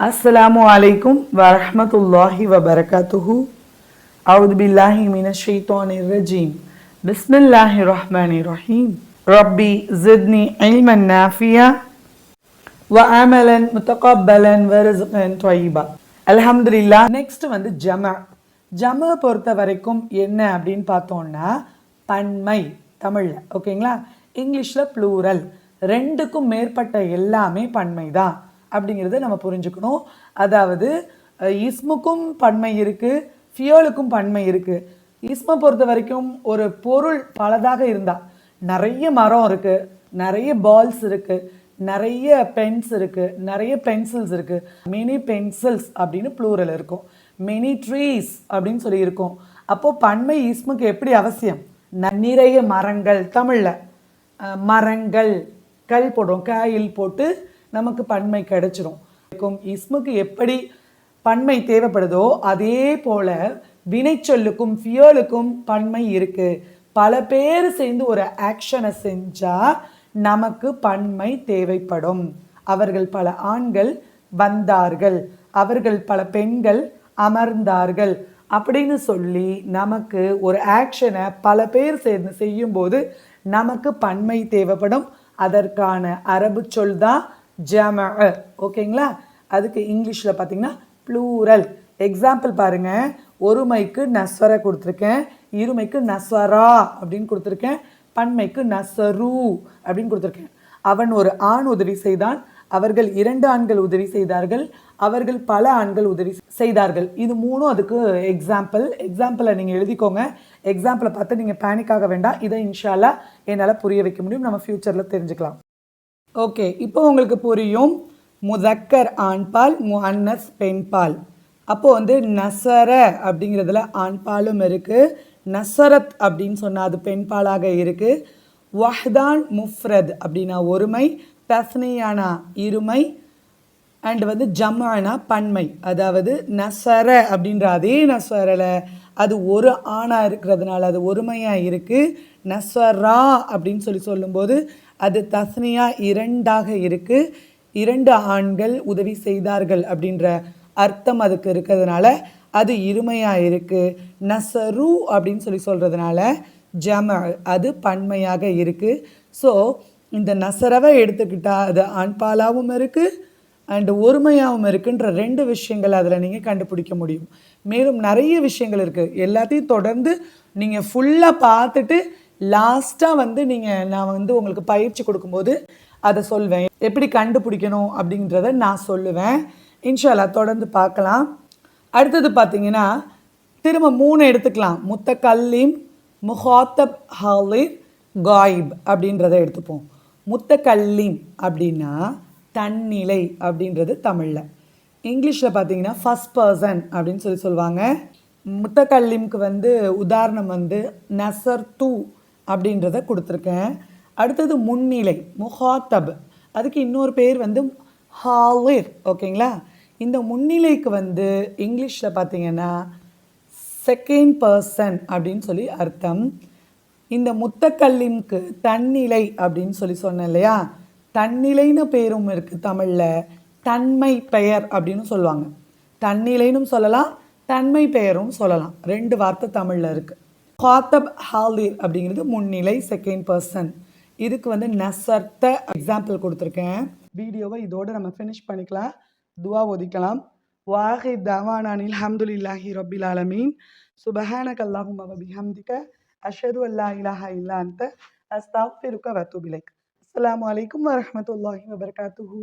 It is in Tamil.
அஸ்லாம் வலைக்கும் வரமத்துல்லாஹி வபரகாத்துஹு அவுது பில்லாஹி மின ஷெய்தானி ரஜீம் பிஸ்மில்லாஹி ரஹ்மானி ரஹீம் ரப்பி ஜித்னி இல்மன் நாஃபியா வ அமலன் முத்தகப்பலன் வரஸ்கன் தொய்பா அலஹம்துல்லா நெக்ஸ்ட் வந்து ஜமா ஜமா பொறுத்த வரைக்கும் என்ன அப்படின்னு பார்த்தோம்னா பன்மை தமிழில். ஓகேங்களா இங்கிலீஷில் ப்ளூரல் ரெண்டுக்கும் மேற்பட்ட எல்லாமே பன்மை தான் அப்படிங்கிறத நம்ம புரிஞ்சுக்கணும். அதாவது இஸ்முக்கும் பன்மை இருக்குது ஃபியோலுக்கும் பன்மை இருக்குது இஸ்மை பொறுத்த வரைக்கும் ஒரு பொருள் பலதாக இருந்தால் நிறைய மரம் இருக்குது நிறைய பால்ஸ் இருக்குது நிறைய பென்ஸ் இருக்குது நிறைய பென்சில்ஸ் இருக்குது மினி பென்சில்ஸ் அப்படின்னு ப்ளூரல் இருக்கும். மினி ட்ரீஸ் அப்படின்னு சொல்லி இருக்கும். அப்போது பன்மை இஸ்முக்கு எப்படி அவசியம்? நிறைய மரங்கள் தமிழில். மரங்கள் கல் போடுறோம் காயில் போட்டு நமக்கு பன்மை கிடைச்சிரும். இஸ்முக்கு எப்படி பன்மை தேவைப்படுதோ அதே போல வினைச்சொல்லுக்கும் ஃபியலுக்கும் பன்மை இருக்கு. பல பேர் சேர்ந்து ஒரு ஆக்ஷனை செஞ்சா நமக்கு பன்மை தேவைப்படும். அவர்கள் பல ஆண்கள் வந்தார்கள். அவர்கள் பல பெண்கள் அமர்ந்தார்கள். அப்படின்னு சொல்லி நமக்கு ஒரு ஆக்ஷனை பல பேர் சேர்ந்து செய்யும்போது நமக்கு பன்மை தேவைப்படும். அதற்கான அரபு சொல் தான் ஜம ஓகேங்களா? அதுக்கு இங்கிலீஷில் பார்த்தீங்கன்னா ப்ளூரல் எக்ஸாம்பிள் பாருங்கள் ஒருமைக்கு நஸ்வர கொடுத்துருக்கேன். இருமைக்கு நஸ்வரா அப்படின்னு கொடுத்துருக்கேன். பன்மைக்கு நஸ்வரு அப்படின்னு கொடுத்துருக்கேன். அவன் ஒரு ஆண் உதவி செய்தான். அவர்கள் இரண்டு ஆண்கள் உதவி செய்தார்கள். அவர்கள் பல ஆண்கள் உதவி செய்தார்கள். இது மூணும் அதுக்கு எக்ஸாம்பிள் எக்ஸாம்பிளை நீங்கள் எழுதிக்கோங்க. எக்ஸாம்பிளை பார்த்து நீங்கள் பேனிக் ஆக வேண்டாம். இதை இன்ஷால்லா என்னால் புரிய வைக்க முடியும். நம்ம ஃப்யூச்சரில் தெரிஞ்சுக்கலாம். ஓகே இப்போ உங்களுக்கு புரியும். முதக்கர் ஆண்பால் முஹன்னஸ் பெண்பால். அப்போது வந்து நசர அப்படிங்கிறதுல ஆண்பாலும் இருக்குது நசரத் அப்படின்னு சொன்னால் அது பெண்பாலாக இருக்குது வஹ்தான் முஃப்ரத் அப்படின்னா ஒருமை தஸ்னியானா இருமை அண்ட் வந்து ஜம்மானா பன்மை. அதாவது நசர அப்படின்ற அதே நசரில் அது ஒரு ஆணாக இருக்கிறதுனால அது ஒருமையாக இருக்குது நஸ்வரா அப்படின்னு சொல்லி சொல்லும்போது அது தஸ்னியா இரண்டாக இருக்குது இரண்டு ஆண்கள் உதவி செய்தார்கள் அப்படின்ற அர்த்தம் அதுக்கு இருக்கிறதுனால அது இருமையாக இருக்குது நசரு அப்படின்னு சொல்லி சொல்கிறதுனால ஜம அது பன்மையாக இருக்குது ஸோ இந்த நசரவை எடுத்துக்கிட்டால் அது ஆண்பாலாவும் இருக்குது அண்டு ஒருமையாகவும் இருக்குன்ற ரெண்டு விஷயங்கள் அதில் நீங்கள் கண்டுபிடிக்க முடியும். மேலும் நிறைய விஷயங்கள் இருக்குது எல்லாத்தையும் தொடர்ந்து நீங்கள் ஃபுல்லாக பார்த்துட்டு லாஸ்ட்டாக வந்து நீங்கள் நான் வந்து உங்களுக்கு பயிற்சி கொடுக்கும்போது அதை சொல்வேன். எப்படி கண்டுபிடிக்கணும் அப்படின்றத நான் சொல்லுவேன். இன்ஷால்லா தொடர்ந்து பார்க்கலாம். அடுத்தது பார்த்தீங்கன்னா திரும்ப மூணு எடுத்துக்கலாம். முத்தக்கல்லீம் முஹாத்தப் ஹாலிர் காயிப் அப்படின்றத எடுத்துப்போம். முத்த கல்லீம் அப்படின்னா தன்னிலை அப்படின்றது தமிழில். இங்கிலீஷில் பார்த்தீங்கன்னா ஃபஸ்ட் பர்சன் அப்படின்னு சொல்லி சொல்லுவாங்க. முத்தக்கல்லிம்க்கு வந்து உதாரணம் வந்து நசர் தூ அப்படின்றத கொடுத்துருக்கேன். அடுத்தது முன்னிலை முஹாத்தப் அதுக்கு இன்னொரு பேர் வந்து ஹாலிர் ஓகேங்களா? இந்த முன்னிலைக்கு வந்து இங்கிலீஷில் பார்த்தீங்கன்னா செகண்ட் பர்சன் அப்படின்னு சொல்லி அர்த்தம். இந்த முத்தக்கல்லிம்க்கு தன்னிலை அப்படின்னு சொல்லி சொன்னேன் இல்லையா? தன்னிலைன்னு பேரும் இருக்குது தமிழில். தன்மை பெயர் அப்படின்னு சொல்லுவாங்க. தன்னிலைனும் சொல்லலாம் தன்மை பெயரும் சொல்லலாம். ரெண்டு வார்த்தை தமிழில் இருக்குது ஹாத்தப் ஹாலிர் அப்படிங்கிறது முன்னிலை செகண்ட் பர்சன் இதுக்கு வந்து நசர்த்த எக்ஸாம்பிள் கொடுத்துருக்கேன். வீடியோவை இதோடு நம்ம ஃபினிஷ் பண்ணிக்கலாம். துவா ஒதிக்கலாம். வாஹி தவானானில் ஹம்துலில்லாஹி ரபில் ஆலமீன். சுபஹானக் அல்லாஹும் பிஹம்திக. அஷது அல்லா இலாஹா இல்லா அந்த அஸ்தாஃபிருக்க வத்துபிலைக் அஸ்லாம் வலைக்கம் வரமத்துல்லாஹி வபர்காத்துஹூ.